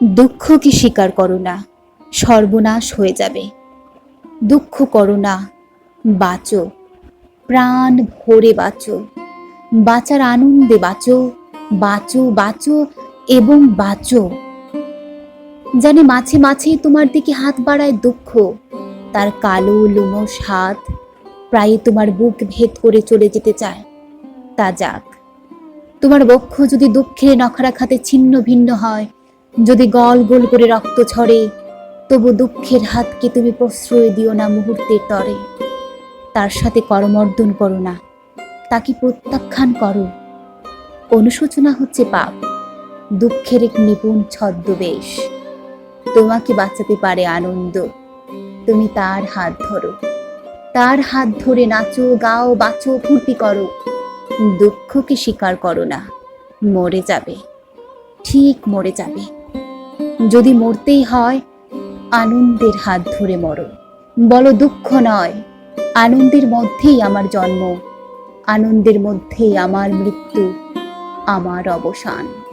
দুঃখকে স্বীকার করো না, সর্বনাশ হয়ে যাবে। দুঃখ করো না, বাঁচো, প্রাণ ভরে বাঁচো, বাঁচার আনন্দে বাঁচো বাঁচো বাঁচো এবং বাঁচো। জানে মাঝে মাঝে তোমার দিকে হাত বাড়ায় দুঃখ, তার কালো লোমস হাত প্রায় তোমার বুক ভেদ করে চলে যেতে চায়। তা যাক, তোমার বক্ষ যদি দুঃখের নখরা খাতে ছিন্ন ভিন্ন হয় যদি গল গোল করে রক্ত ছড়ে তবু দুঃখের হাতকে তুমি প্রশ্রয় দিও না মুহূর্তের তরে। তার সাথে করমর্দন করো না তাকে প্রত্যাখ্যান করো? অনুশোচনা হচ্ছে পাপ, দুঃখের এক নিপুণ ছদ্মবেশ। তোমাকে বাঁচাতে পারে আনন্দ, তুমি তার হাত ধরো। তার হাত ধরে নাচো, গাও, বাঁচো, ফুর্তি করো। দুঃখকে স্বীকার করো না, মরে যাবে, ঠিক মরে যাবে। যদি মরতেই হয়, আনন্দের হাত ধরে মরো। বলো দুঃখ নয়, আনন্দের মধ্যেই আমার জন্ম, আনন্দের মধ্যেই আমার মৃত্যু, আমার অবসান।